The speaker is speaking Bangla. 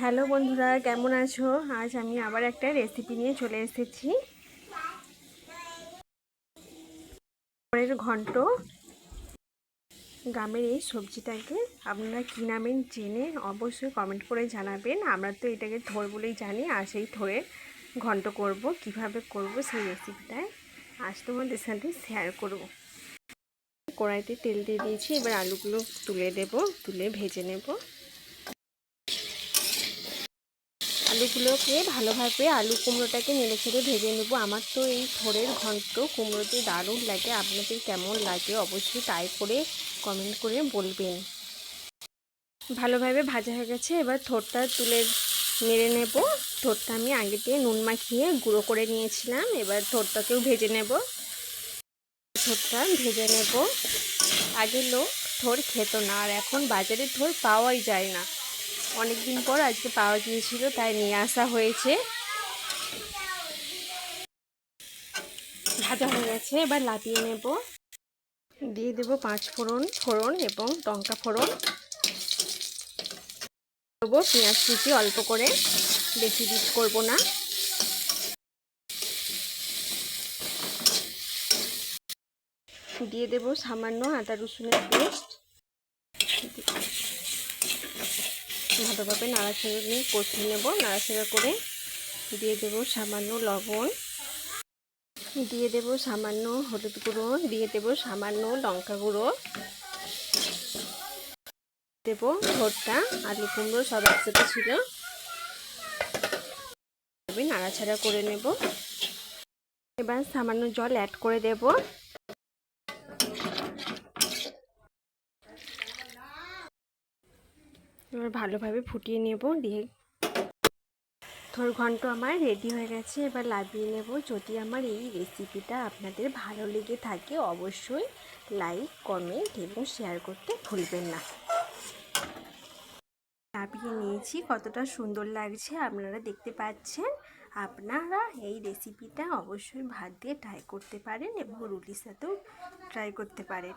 হ্যালো বন্ধুরা, কেমন আছো? আজ আমি আবার একটা রেসিপি নিয়ে চলে এসেছি। পরের ঘন্ট, গ্রামের এই সবজিটাকে আপনারা কী নামেন জেনে অবশ্যই কমেন্ট করে জানাবেন। আমরা তো এটাকে থোর বলেই জানি, আর সেই থোরে ঘন্ট করব, কীভাবে করব সেই রেসিপিটায় আজ তোমাদের সাথে শেয়ার করব। কড়াইতে তেল দিয়ে দিয়েছি, এবার আলুগুলো তুলে দেব, তুলে ভেজে নেব। আলুগুলোকে ভালোভাবে আলু কুমড়োটাকে নেড়ে ছেড়ে ভেজে নেব। আমার তো এই থোড়ের ঘন্ট কুমড়োতে দারুণ লাগে। আপনাদের কেমন লাগে অবশ্যই তাই করে কমেন্ট করে বলবেন। ভালোভাবে ভাজা হয়ে গেছে। এবার থোরটা তুলে নেড়ে নেব। থোরটা আমি আগে দিয়ে নুন মাখিয়ে গুঁড়ো করে নিয়েছিলাম। এবার থোরটাকেও ভেজে নেব। থোরটা ভেজে নেব। আগে লোক থোর খেত না, আর এখন বাজারে থোর পাওয়াই যায় না। অনেক দিন পর আজকে পাওয়া গিয়েছিল, তাই নিয়ে আসা হয়েছে। ভাজা হয়ে গেছে, এবার লাপিয়ে নেব। দিয়ে দেব পাঁচ ফোড়ন ফোড়ন এবং লঙ্কা ফোড়ন। দেবো পেঁয়াজ কুচি অল্প করে, বেশি দিক করব না। দিয়ে দেব সামান্য আদা রসুনের পেস্ট। ভালোভাবে নাড়াচাড়া নিয়ে কষিয়ে নেব। নাড়াচাড়া করে দিয়ে দেব সামান্য লবণ। দিয়ে দেব সামান্য হলুদ গুঁড়ো। দিয়ে দেব সামান্য লঙ্কা গুঁড়ো। দেব ভোরটা আলু কুমড়ো সব একসাথে ছিল। নাড়াচাড়া করে নেব। এবার সামান্য জল অ্যাড করে দেব। এবার ভালোভাবে ফুটিয়ে নেব, দিয়ে থর ঘন্ট আমার রেডি হয়ে গেছে, এবার লাভিয়ে নেব। যদি আমার এই রেসিপিটা আপনাদের ভালো লেগে থাকে, অবশ্যই লাইক কমেন্ট এবং শেয়ার করতে ভুলবেন না। লাভিয়ে নিয়েছি, কতটা সুন্দর লাগছে, আপনারা দেখতে পাচ্ছেন। আপনারা এই রেসিপিটা অবশ্যই ভাত দিয়ে ট্রাই করতে পারেন এবং রুটির সাথেও ট্রাই করতে পারেন।